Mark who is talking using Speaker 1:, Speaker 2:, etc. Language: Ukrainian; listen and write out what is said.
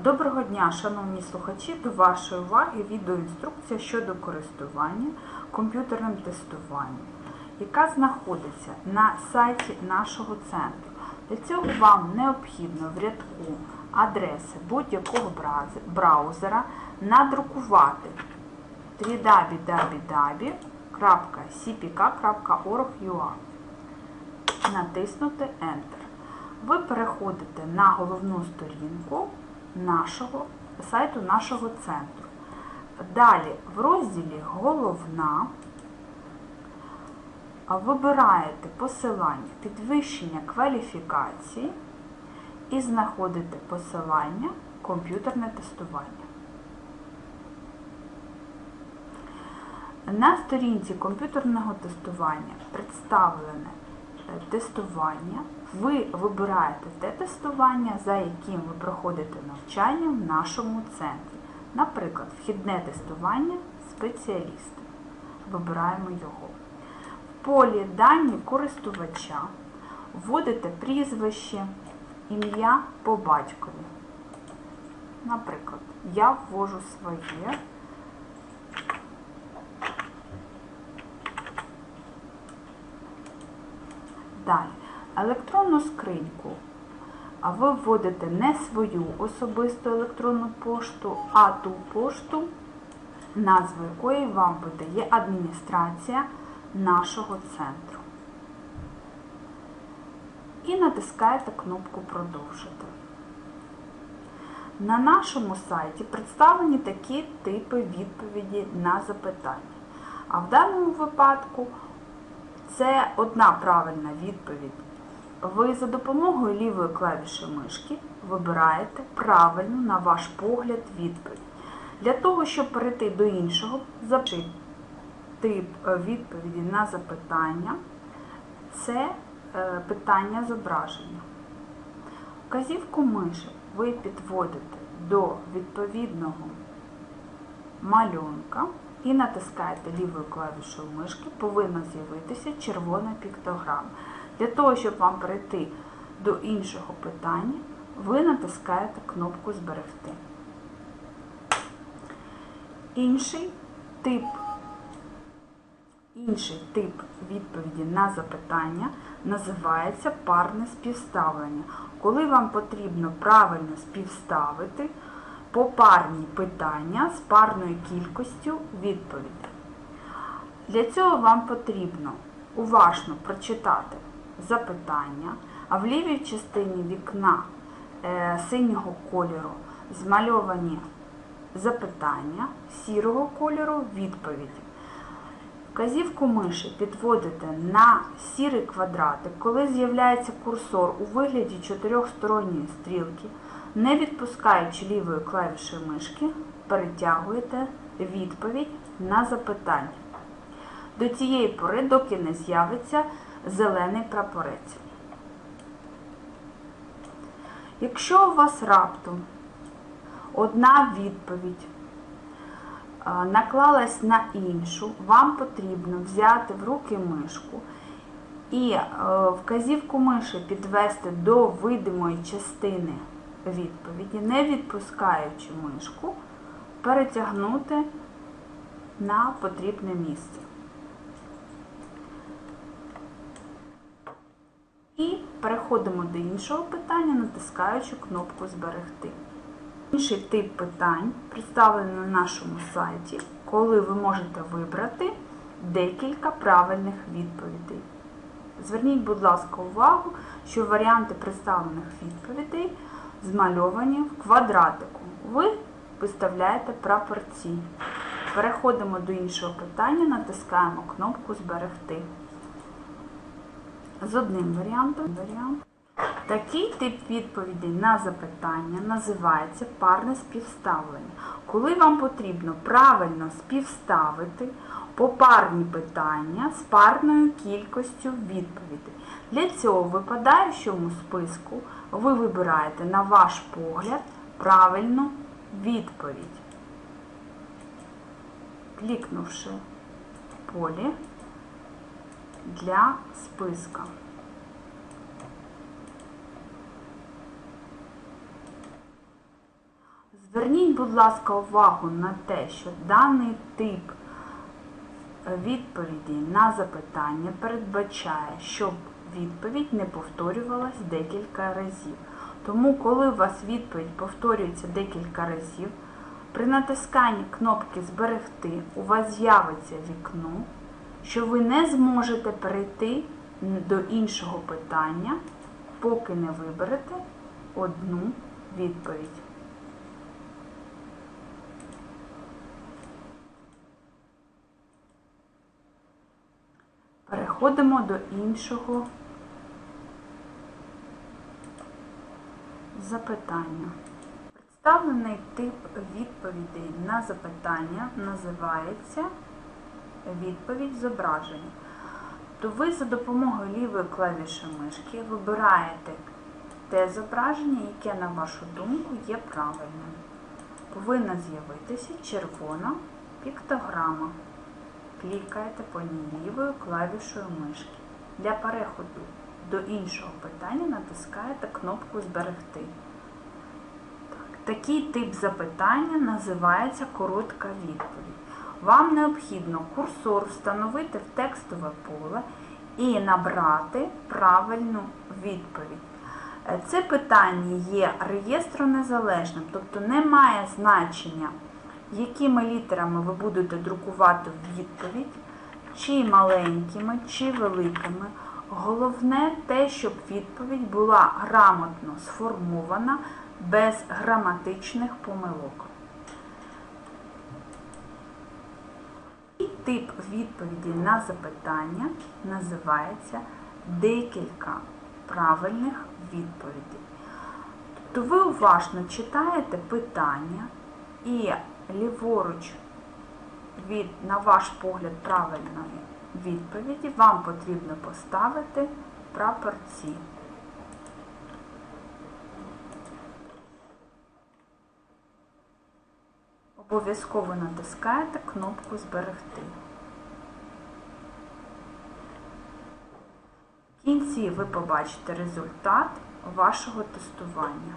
Speaker 1: Доброго дня, шановні слухачі! До вашої уваги відеоінструкція щодо користування комп'ютерним тестуванням, яка знаходиться на сайті нашого центру. Для цього вам необхідно в рядку адреси будь-якого браузера надрукувати www.cpk.org.ua натиснути Enter. Ви переходите на головну сторінку нашого сайту нашого центру. Далі в розділі Головна вибираєте посилання підвищення кваліфікації і знаходите посилання комп'ютерне тестування. На сторінці комп'ютерного тестування представлене тестування. Ви вибираєте те тестування, за яким ви проходите навчання в нашому центрі. Наприклад, вхідне тестування спеціалісти. Вибираємо його. В полі дані користувача вводите прізвище, ім'я по батькові. Наприклад, я ввожу своє. Далі. Електронну скриньку. А ви вводите не свою особисту електронну пошту, а ту пошту, назву якої вам видає адміністрація нашого центру. І натискаєте кнопку Продовжити. На нашому сайті представлені такі типи відповіді на запитання. А в даному випадку це одна правильна відповідь. Ви за допомогою лівої клавіші мишки вибираєте правильну, на ваш погляд, відповідь. Для того, щоб перейти до іншого, запишіть тип відповіді на запитання це е, питання зображення. Вказівку миші ви підводите до відповідного малюнка і натискаєте лівою клавішою мишки, повинна з'явитися червона піктограма. Для того, щоб вам перейти до іншого питання, ви натискаєте кнопку Зберегти. Інший тип, інший тип відповіді на запитання називається парне співставлення. Коли вам потрібно правильно співставити попарні питання з парною кількістю відповідей. Для цього вам потрібно уважно прочитати запитання, а в лівій частині вікна е, синього кольору змальовані запитання, сірого кольору відповіді. Вказівку миші підводите на сірий квадратик, коли з'являється курсор у вигляді чотирьохсторонньої стрілки, не відпускаючи лівої клавіші мишки, перетягуєте відповідь на запитання. До цієї пори, доки не з'явиться зелений прапорець. Якщо у вас раптом одна відповідь наклалась на іншу, вам потрібно взяти в руки мишку і вказівку миші підвести до видимої частини відповіді, не відпускаючи мишку, перетягнути на потрібне місце. І переходимо до іншого питання, натискаючи кнопку Зберегти. Інший тип питань представлений на нашому сайті, коли ви можете вибрати декілька правильних відповідей. Зверніть, будь ласка, увагу, що варіанти представлених відповідей змальовані в квадратику. Ви виставляєте прапорці. Переходимо до іншого питання, натискаємо кнопку Зберегти з одним варіантом. Такий тип відповідей на запитання називається парне співставлення. Коли вам потрібно правильно співставити попарні питання з парною кількістю відповідей. Для цього в випадаючому списку ви вибираєте на ваш погляд правильну відповідь. Клікнувши в полі для списка. Зверніть, будь ласка, увагу на те, що даний тип відповіді на запитання передбачає, щоб відповідь не повторювалась декілька разів. Тому, коли у вас відповідь повторюється декілька разів, при натисканні кнопки Зберегти у вас з'явиться вікно, що ви не зможете перейти до іншого питання, поки не виберете одну відповідь. Переходимо до іншого запитання. Представлений тип відповідей на запитання називається відповідь зображення. То ви за допомогою лівої клавіші мишки вибираєте те зображення, яке, на вашу думку, є правильним. Повинна з'явитися червона піктограма. Клікаєте по ній лівою клавішою мишки. Для переходу до іншого питання натискаєте кнопку Зберегти. Так, Такий тип запитання називається коротка відповідь. Вам необхідно курсор встановити в текстове поле і набрати правильну відповідь. Е, Це питання є реєстронезалежним, тобто не має значення, якими літерами ви будете друкувати відповідь, чи маленькими, чи великими. Головне те, щоб відповідь була грамотно сформована без граматичних помилок. І Тип відповіді на запитання називається декілька правильних відповідей. Тобто ви уважно читаєте питання і ліворуч від, на ваш погляд, правильної відповіді вам потрібно поставити прапорці. Обов'язково натискаєте кнопку Зберегти. В кінці ви побачите результат вашого тестування.